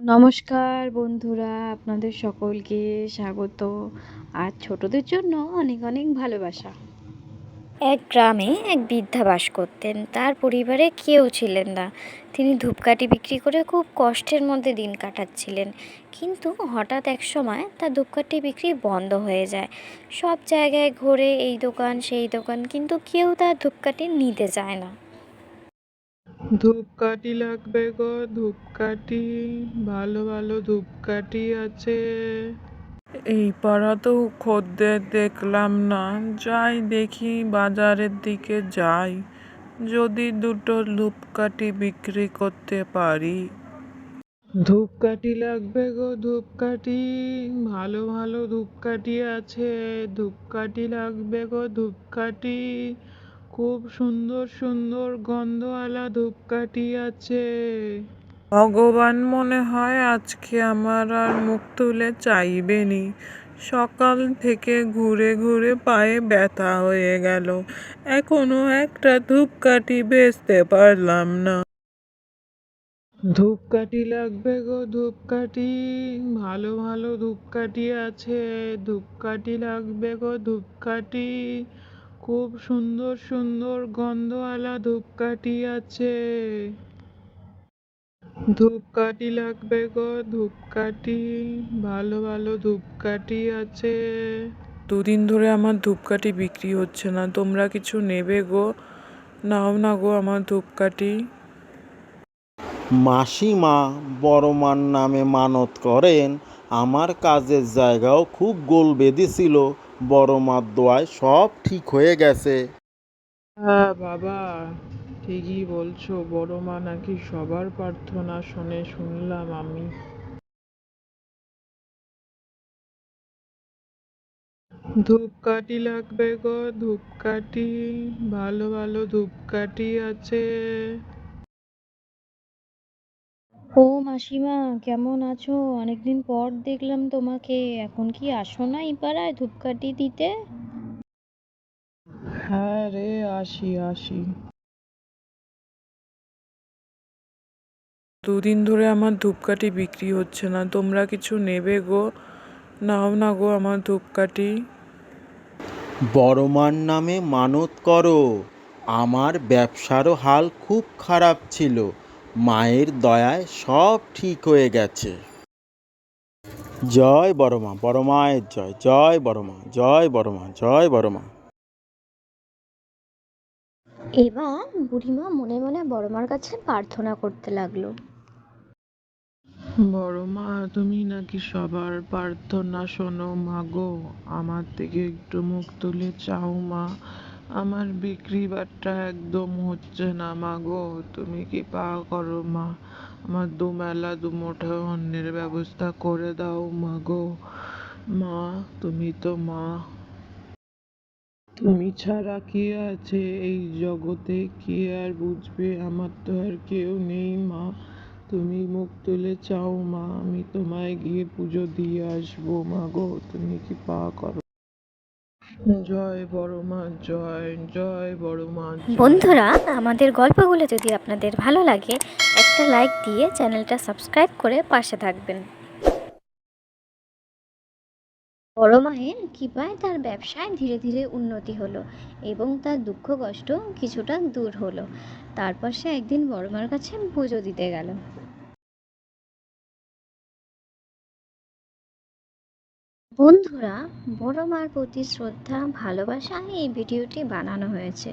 নমস্কার বন্ধুরা, আপনাদের সকলকে স্বাগত। আর ছোটদের জন্য অনেক অনেক ভালোবাসা। এক গ্রামে এক বৃদ্ধা বাস করতেন। তার পরিবারে কেউ ছিলেন না। তিনি ধূপকাঠি বিক্রি করে খুব কষ্টের মধ্যে দিন কাটাচ্ছিলেন। কিন্তু হঠাৎ এক সময় তার ধূপকাঠি বিক্রি বন্ধ হয়ে যায়। সব জায়গায় ঘোরে, এই দোকান, সেই দোকান, কিন্তু কেউ তার ধূপকাঠি নিতে চায় না। ধূপকাঠি লাগবে গো ধূপকাঠি। ভালো ভালো ধূপকাঠি আছে। এই পাড়াতেও খদ্দের দেখলাম না। যাই দেখি বাজারের দিকে যাই। যদি দুটো ধূপকাঠি বিক্রি করতে পারি। ধূপকাঠি লাগবে গো ধূপকাঠি। ভালো ভালো ধূপকাঠি আছে। ধূপকাঠি লাগবে গো ধূপকাঠি। খুব সুন্দর সুন্দর গন্ধওয়ালা ধূপকাঠি আছে। ভগবান মনে হয় আজকে আমার আর মুখ তুলে চাইবেনি সকাল থেকে ঘুরে ঘুরে পায়ে ব্যথা হয়ে গেল। এখনও একটা ধূপকাঠি বেচতে পারলাম না। ধূপকাঠি লাগবে গো ধূপকাঠি। ভালো ভালো ধূপকাঠি আছে। ধূপকাঠি লাগবে গো ধূপকাঠি। খুব সুন্দর সুন্দর গন্ধওয়ালা ধূপকাঠি আছে। ধূপকাঠি লাগবে গো, ধূপকাঠি, ভালো ভালো ধূপকাঠি আছে। দুদিন ধরে আমার ধূপকাঠি বিক্রি হচ্ছে না, তোমরা কিছু নেবে গো, নাও না গো আমার ধূপকাঠি। মাসিমা বড় মার নামে মানত করেন আমার কাজের জায়গাও খুব গোল বেঁধেছিল বড় মার দোয়ায় সব ঠিক হয়ে গেছে। হ্যাঁ বাবা, ঠিকই বলছো, বড় মা নাকি সবার প্রার্থনা শুনে শুনলাম আমি। ধূপকাঠি লাগবে গো, ধূপকাঠি, ভালো ভালো ধূপকাঠি আছে। ও মাসিমা কেমন আছো? অনেকদিন পর দেখলাম তোমাকে। এখন কি আসো না এই পাড়ায় ধূপকাঠি দিতে? হ্যাঁ রে আসি আসি। দুদিন ধরে আমার ধূপকাঠি বিক্রি হচ্ছে না। তোমরা কিছু নেবে গো? নাও না গো আমার ধূপকাঠি। বড় মার নামে মানত করো। আমার ব্যবসারও হাল খুব খারাপ ছিল। মায়ের দয়ায় সব ঠিক হয়ে গেছে। জয় বড় মা বড় মায়ের জয় জয় বড় মা জয় বড় মা জয় বড় মা এবার বুড়িমা মনে মনে বড়মার কাছে প্রার্থনা করতে লাগল। বড় মা তুমি নাকি সবার প্রার্থনা শোনো? মা গো আমার থেকে একটু মুখ তুলে চাও মা। আমার বিক্রি বাট্টা একদম হচ্ছে না। মা গো তুমি কি পা করো মা, আমার দুমেলা, দুমুঠো অন্যের ব্যবস্থা করে দাও মা গো মা, তুমি তো মা। তুমি ছাড়া কে আছে? এই জগতে কে আর বুঝবে? আমার তো আর কেউ নেই, মা। তুমি মুখ তুলে চাও, মা। আমি তোমায় গিয়ে পুজো দিয়ে আসব মা গো তুমি কি পা করো জয় বড় মা, জয় জয় বড় মা বন্ধুরা, আমাদের গল্পগুলো যদি আপনাদের ভালো লাগে, একটা লাইক দিয়ে চ্যানেলটা সাবস্ক্রাইব করে পাশে থাকবেন। বড় মায়ের কৃপায় তার ব্যবসায় ধীরে ধীরে উন্নতি হলো এবং তার দুঃখ কষ্ট কিছুটা দূর হলো। তারপর সে একদিন বড় মার কাছে পুজো দিতে গেল। বন্ধুরা, বড় মার প্রতি শ্রদ্ধা, ভালোবাসা এই ভিডিওটি বানানো হয়েছে।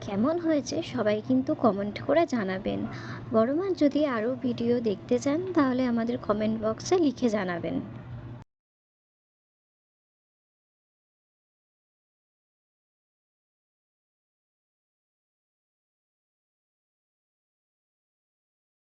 কেমন হয়েছে সবাই কিন্তু কমেন্ট করে জানাবেন। বড় মার যদি আরও ভিডিও দেখতে চান, তাহলে আমাদের কমেন্ট বক্সে লিখে জানাবেন।